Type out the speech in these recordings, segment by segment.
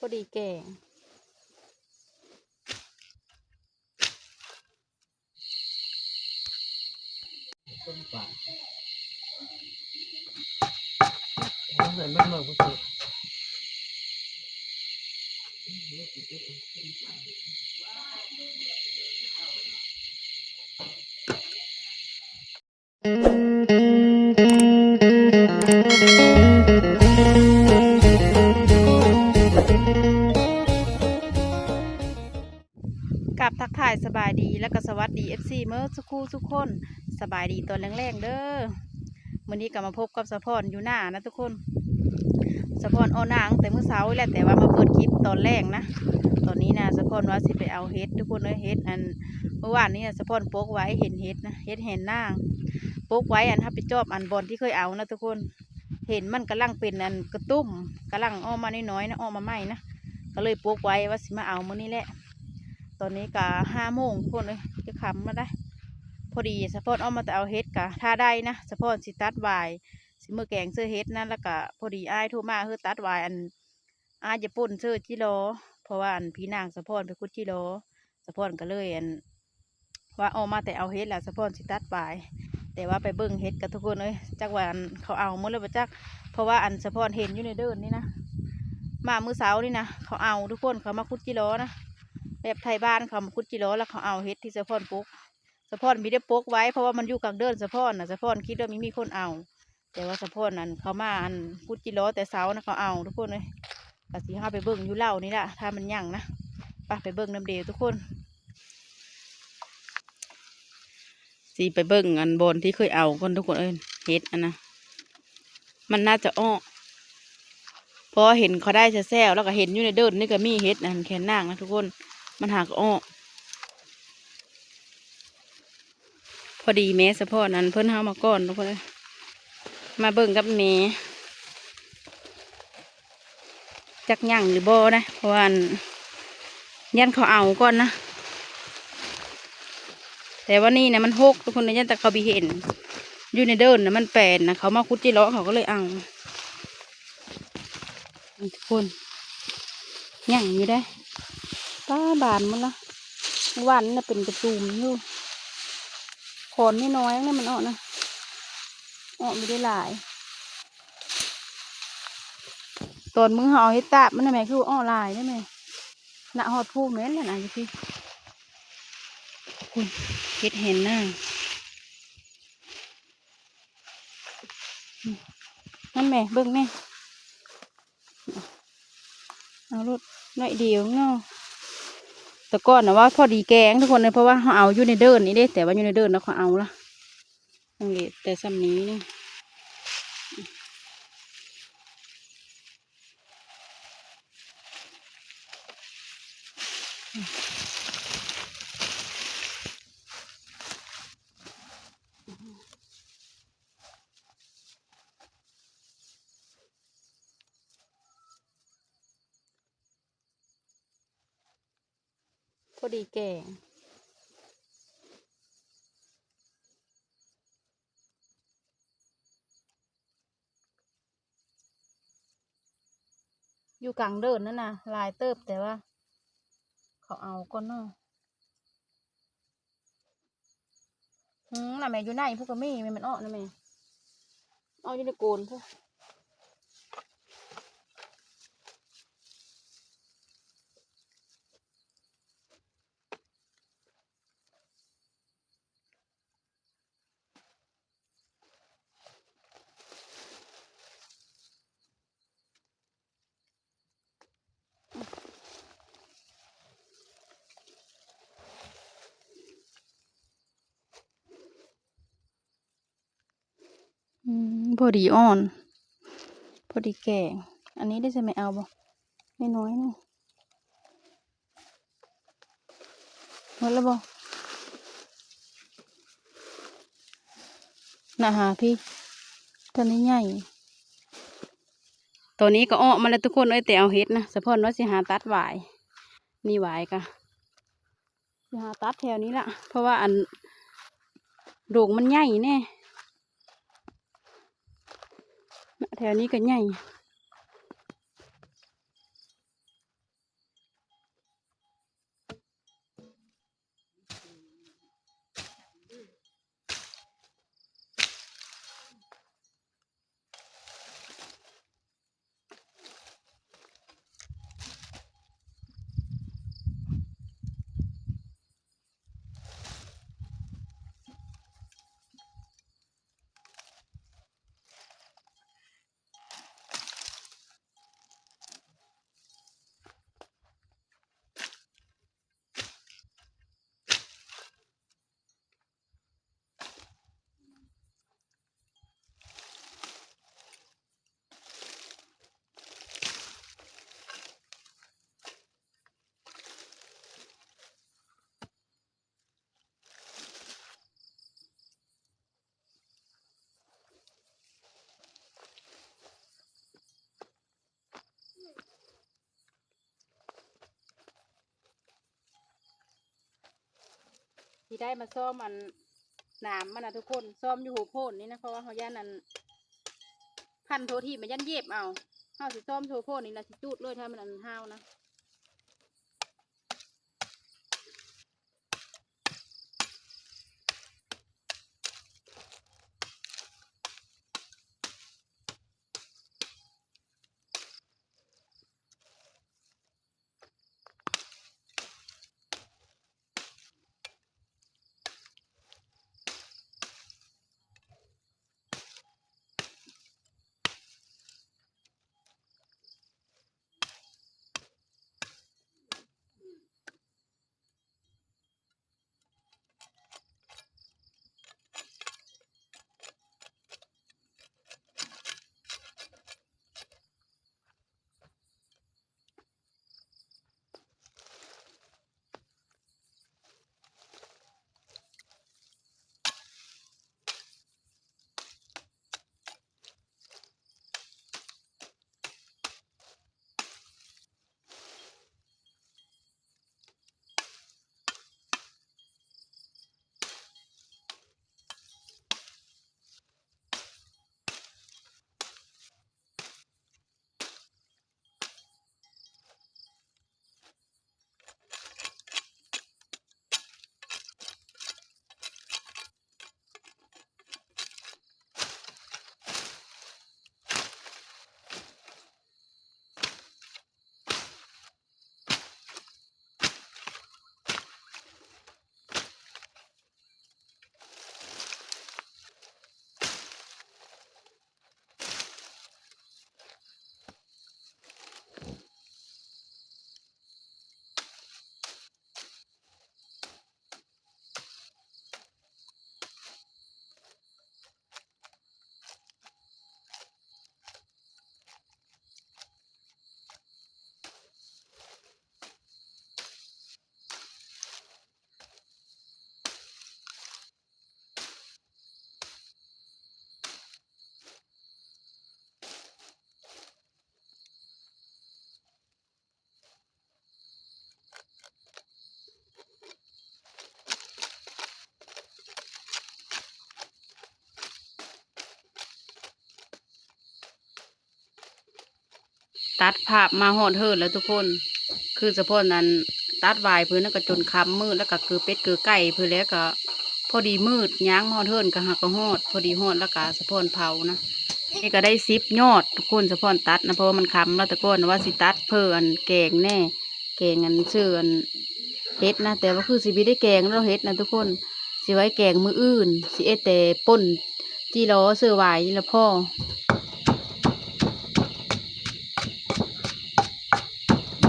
พอดีแก่งต้นป่าเอาใส่บ้านเราก็เจ กับทักทายสบายดีแล้วก็สวัสดี FC เมื่อสักครู่ทุกคนสบายดีตอนแรงๆเด้อวันนี้ก็มาพบกับสะพอนอยู่หน้านะทุกคนสะพอนเอานางแต่เมื่อเช้าแหละแต่ว่ามาเปิดคลิปตอนแรกนะ ตอนนี้นะสะพอนว่าสิไปเอาเฮ็ดทุกคนเลยเฮ็ดอันเมื่อวานนี้สะพอนโปกไว้เห็นเฮ็ดนะเฮ็ดเห็นนางโปกไว้อันถ้าไปจอบอันบอลที่เคยเอานะทุกคน เห็นมันกำลังเป็นอันกระตุ้มกำลังออกมาน้อยๆนะออกมาใหม่นะก็เลยโปกไว้ว่าสิมาเอามื้อนี้แหละ ตอนนี้กะห้าโมงทุกคนเลยจะขำมาได้ พอดีสะพอนเอามาแต่เอาเฮ็ดกะถ้าได้นะสะพอนสิตัดวายสิมือแกงเสื้อเฮ็ดนั่นแล้วก็พอดีอ้ายโทรมาคือตัดวายอันอ้ายจะปุ่นเสื้อจิโลเพราะว่าอันพี่นางสะพอนไปคุดจิโลสะพอนก็เลยอันว่าเอามาแต่เอาเฮ็ดแหละสะพอนสิตัดวาย แต่ว่าไปเบิ่งเฮ็ดกับทุกคนเลยจักว่าอันเขาเอาหมดเลยบ่จักเพราะว่าอันสะพอนเห็นอยู่ในเดินนี่นะมามือเสานี่นะเขาเอาทุกคนเขามาคุดจิโลนะ แบบไทยบ้านเขามาคุดจิโร่แล้วเขาเอาเฮ็ดที่สะพอนปุ๊กสะพอนมีได้ปุ๊กไว้เพราะว่ามันอยู่กลางเดินสะพอนนะสะพอนคิดว่ามีมีคนเอา แต่ว่าสะพอนนั้นเขามาอันคุดจิโร่แต่เสานะเขาเอาทุกคนเลยกะสิห้าไปเบิ่งอยู่เล่านี่แหละถ้ามันยั่งนะไปไปเบิ่งน้ำเดียวทุกคนสีไปเบิ่งอันบนที่เคยเอาคนทุกคนเอ้ยเฮ็ดอันนะมันน่าจะอ้อเพราะเห็นเขาได้แซ่แล้วก็เห็นอยู่ในเดินนี่ก็มีเฮ็ดอันแขนนางนะทุกคน มันหักอ้อพอดีแม่สะพอนั้นเพิ่นเฮามาก่อนทุกคนเลยมาเบิ่งกับแม่จักยั่งหรือบ่นะเพราะว่าอันยันเขาเอาก่อนนะแต่ว่านี่นะมันหกทุกคนในยันแต่เขาบีเห็นอยู่ในเดินนะมันแปลนนะเขามาคุดจิเลาะเขาก็เลยเอาทุกคนยั่งอยู่ได้ ป้าบานมันละวันน่ะเป็นกระตูมอยู่ขอนไม่น้อยเนี่ยมันออกนะออกไม่ได้หลาย ตอนมึงห่อเฮ็ดตาบมันน่ะแม่คือว่าอ้อหลายได้ไหมหน้าหอดผู้แม่นแหละนะพี่คุณเฮ็ดเห็นหน้านั่นแม่เบิ่งแม่เอารถหน่อยเดียวเนาะ แต่ก่อนนะว่าพอดีแกงทุกคนเลยเพราะว่าเขาเอาอยู่ในเดินนี่เด้แต่ว่าอยู่ในเดินแล้วเขาเอาละแต่ซ้ำนี้นี่ พอดีแกงอยู่กลางเดินนั่นนะลายเติบแต่ว่า เขาเอาก็เนาะอืมน่ะแม่อยู่ไหนพวกก็มีแม่มันอ้อนะแม่อ้ออยู่ในโกนพวก อืม พอดีอ่อน พอดีแก่อันนี้ได้จะไม่เอาบ่ไม่น้อยนี่หมดแล้วบ่นะหาพี่ตัวนี้ใหญ่ ตัวนี้ก็อ้อมาแล้วทุกคนเอ้ยแต่เอาเฮ็ดนะสะพอนว่าสิหาตัดหวาย นี่หวายกะสิหาตัดแถวนี้ละเพราะว่าอันโด่งมันใหญ่แน่ แถวนี้ก็ใหญ่ ได้มาซ่อมมันหนามมันนะทุกคนซ่อมอยู่หัวโพนนี่นะเพราะว่าเขาย่านนั้นพันโททีมันยันเย็บเอาเฮาสิซ่อมโทโพนนี่นะสิจุดเลยถ้ามันอันห้าวนะ ตัดภาพมาหอดเฮิดแล้วทุกคน คือสะพอนนั้นตัดวายเพื่อนแล้วก็จนคำมืดแล้วก็คือเป็ดคือไก่เพื่อแล้วก็ พอดีมืดย้างหอดเฮินก็หักก็หอด พอดีหอดแล้วก็สะพอนเผานะนี่ก็ได้ซิปยอดทุกคนสะพอนตัดนะเพราะว่ามันคำแล้วตะก้อนว่าสิตัดเพื่อนแกงแน่แกงอันเชื่ออันเฮ็ดนะแต่ว่าคือสิบิได้แกงแล้วเฮ็ดนะทุกคนสิไว้แกงมืออื่นสิเอแต่ป่นที่ล้อเสื้อวายนี่ละพ่อ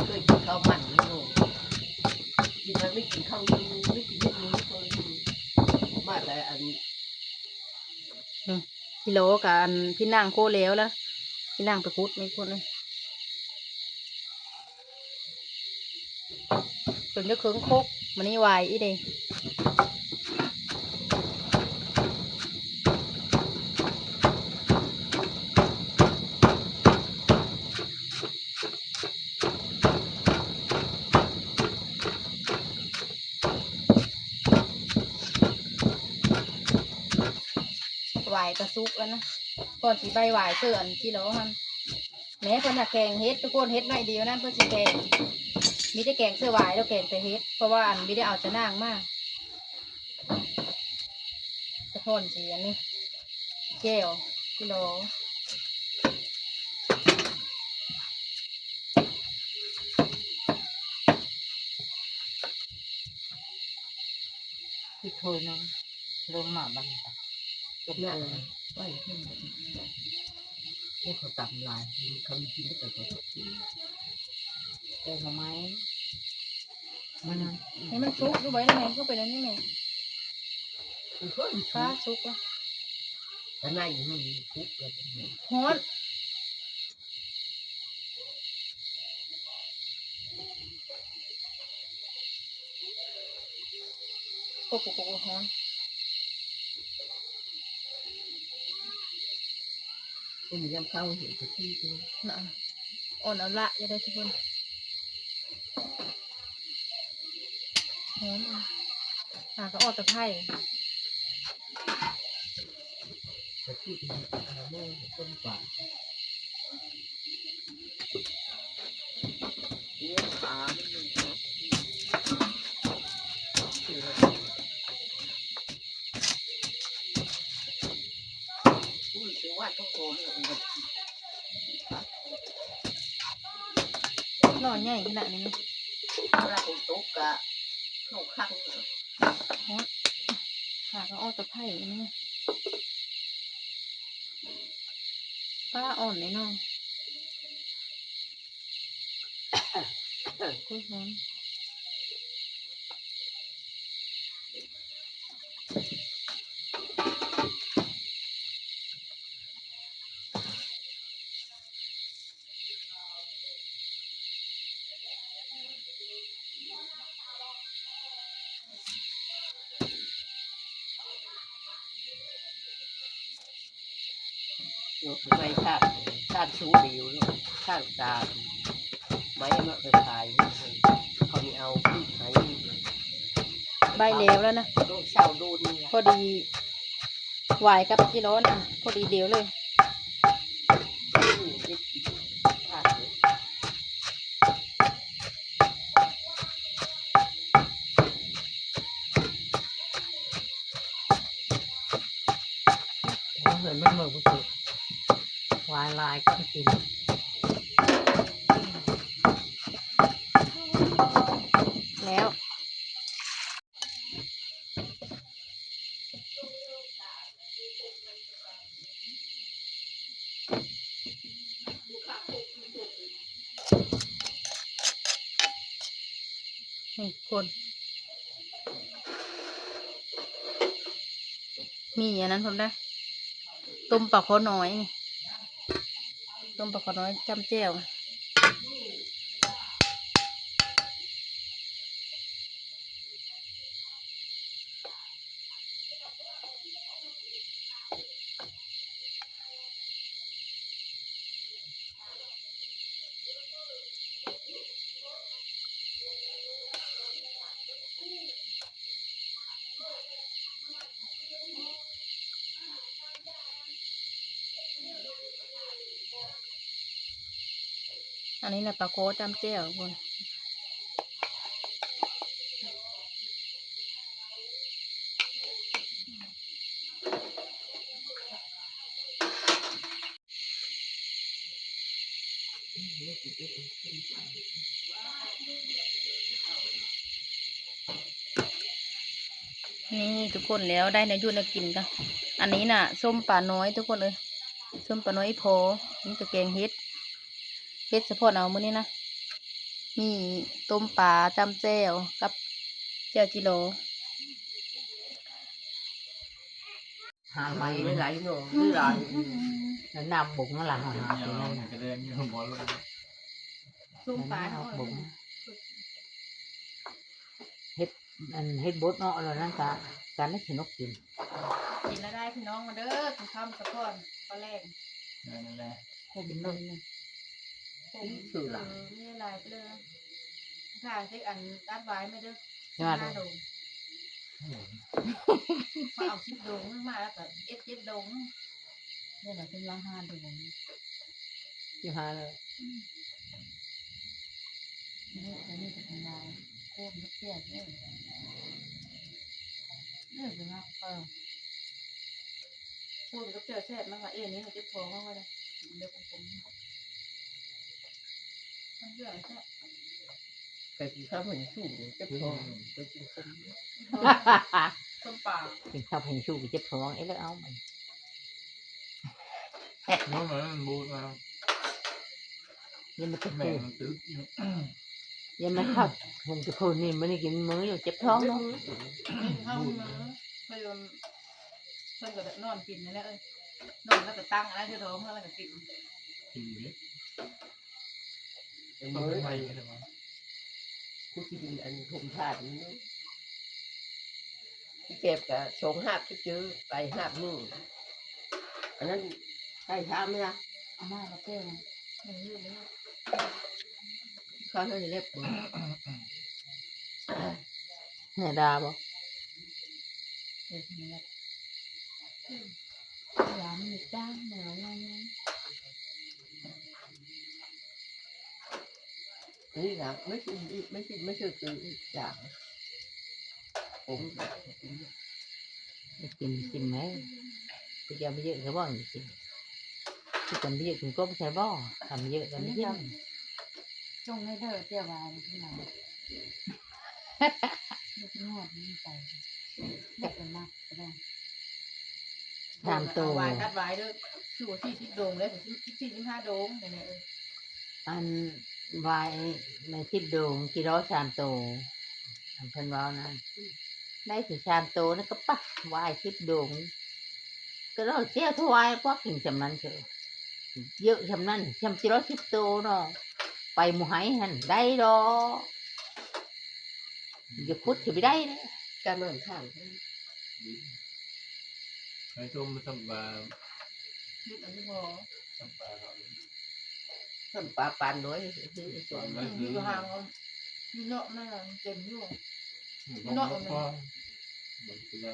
เคยกินข้าวมันนี่โง่ มันไม่กินข้าวนี้ไม่กินเม็ดนี้เคยกินมาแต่อันกิโลกับอันพี่นางโคแล้วละพี่นางไปคุดไม่คุดเลยจนจะเคืองคกมันนี่วายอีเดยายกระซุกแล้วนะก่อนสีใบหวายเสื่อนกิโลฮันแม้คนอยากแกงเฮ็ดทุกคนเฮ็ดหน่อยเดียวนั่นเพื่อสิแกงมีแต่แกงเสื้อหวายแล้วแกงแต่เฮ็ดเพราะว่าอันไม่ได้เอาจะนางมากสะพอนสีอันนี้แก้วกิโลที่โทยน้องลงมาบังตา ตกหน้าไว้ที่ไหนพวกเขาตำลายเขามีกินแต่ตัวกินแต่ทำไมมันให้มันซุกดูไว้แล้วแม่ก็เป็นอันนี้แม่มันก็มีฟ้าฟ้าซุกแล้วแต่ในมันมีคุกเลยฮอนโอ้โหฮอน มันยังเข้าเห็นสักทีเดียน่ะอ่อนเอาละอย่าได้ทุกคนหอมอะหาก็ออกตะไคร่แต่ที่เป็นอาโม่ต้นกว่าเลี้ยงขาไม่มีครับ อุ้ยถือว่าต้องโกงเนี่ยมันหน่อใหญ่ขนาดนี้เวลาผมตกกะเข้าข้างหาก็ออกตะไคร่นี่ป้าอ่อนเลยน้องกุ้ยหอมาติชาติชูดีอยู่ลูกชาติตาไม้มาไปขายเขามีเอาพี่ขายใบเหลวแล้วนะดูเช่าดูนี่พอดีหวายกับกิโลนะพอดีเดียวเลย เห็นมันเหมือนกุวายลายก็กินแล้วคนมีอันนั้นผมได้ ต้มปลาคอน้อยนี่ ต้มปลาคอน้อยจำแจ่ว นนี้แหละปลาโคจำเจ้าคนนี่ทุกคนแล้วได้ในยุ่นกินกัน อันนี้น่ะ ส้มปลาน้อยทุกคนเลยส้มปลาน้อยโพนี่ตะแกงเฮ็ด เฮ็ดเฉพาะเอามื้อนี้นะ มีต้มปลาจำแจ่วกับแจ่วจิโลหาไม้ไม่ไหลหนูไม่ไหลแล้วนำบุกมาหลังหาตัวนั้นน่ะกระเด็นอยู่หมดเลยส้มปลาเอาบุกเฮ็ดอันเฮ็ดบดเนาะแล้วนั่นกะการได้ขนมกินกินแล้วได้พี่น้องมาเด้อถึงคำสะพอนตอนแรกนั่นแหละให้เป็น นุ่มนะชื่อหลังนี่อะไรไปเลยค่ะเช็คอันตัดไว้ไม่เด้อใช่ไหมห้าดงเขาเอาชิปดงมาแล้วก็เอ็ดเจ็ดดงนี่แหละเป็นราคาดงอยู่หาเลยนี่อันนี้จะเป็นลายโค้งลูกเตี้ยเนี่ยนี่เป็นมากเออพูดกับเจ้าแซ่บมากกว่าเอ็นนี่มันจะพอมากเลยเดี๋ยวผม มันเยอแซ่บไปกินข้าวเหมือนชูเจ็บท้องไปกินส้มต้มปลากินข้าวเหมือนชูเจ็บท้องไอ้แล้วเอามันน้องเหมือนมันบูดมายังมันจะแม่พูดมันตึ๊กอยู่ยังมันขับผมจะพูดนี่มันได้กินมื้ออยู่เจ็บท้องเนาะนี่เข้ามาเพิ่นเพิ่นก็นอนกินนี่แหละเอ้ยนอนแล้วก็ตั้งอะไรที่ท้องแล้วก็กินกินอยู่ดิเป็น ต้องมื้อไปกันเลยมั้งผู้ที่ดินอันทุ่มชาตินี้ที่เก็บกับชงหาบที่จื้อไปหาบนึ่งอันนั้นใช่ช้าไหมล่ะเอามาแล้วเต้นมันยืดเลยเขาให้เล็บบ่เนี่ยดาบ่เออนี่แหละยามมีจ้างหนา วอะไรเงี้ยนี่นะไม่ใช่ไม่ใช่ไม่ใช่คืออย่างผมกินกินไหมก็จะไม่เยอะก็บ่อยกินที่ทำเยอะถึงก็ไม่ใช่บ่ทำเยอะกันไม่กินจงให้เด้อเจ้าวายที่ไหนลูกนวดนี่ไปเด็กกันมากก็ได้ตามตัววายกัดวายเด้อคือว่าที่ทิศโดงเลยที่ที่ที่ห้าโดงเนี่ยเออ อันวายในทิศโดงกิโลชามโตอันเพิ่นเว้านะได้ถึงชามโตนี่ก็ปะวายทิศโดงก็เราเจ้าถวายพวกกินจำนั้นเถอะเยอะจำนั้นจำกิโลทิศโตเนาะไปหมู่ไหหันได้ดอกอย่าพุดจะไปได้เลยการเมืองข้างไอ้ชมสบายทิศอันนี้พอสบายเรา ทำปลาปานน้อยที่สวนอยู่ห่างอยู่เนาะนั่นเต็มอยู่นอกก็มันคือได้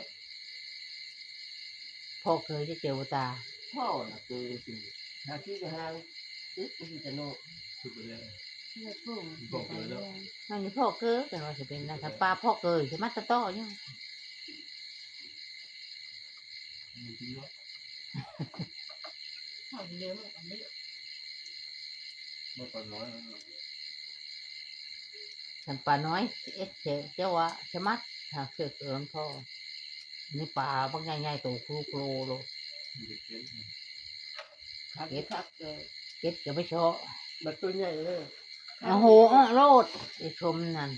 พ่อเคยจะเจอตาพ่อน่ะคือหาที่จะหางตึ๊ดที่จะโน่คือไปเลยเลือดพุ่งบอกเลยแล้วนั่นนี่พ่อเคยกันว่าจะเป็นนะถ้าปลาพ่อเคยจะมาตะต้อยังมีที่ว่าหอมเลี้ยงอันนี้ เมื่อก่อนน้อยฉันปลาน้อยเอ็ดเจเจ้าว่าจะมัดถ้าเสือกเอิมพ่อนี่ปลาบางใหญ่ๆตัวครูโครโลเด็กเก็ตคักคักเลยเก็ดก็ไม่ชอบบัดตัวใหญ่เลยโอ้โหอ้อโลดไอ้ชมนั่น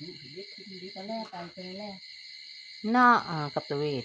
ดีดีกินดีตอนแรกไปตอนแรกหน้าอ่ากับตะเวท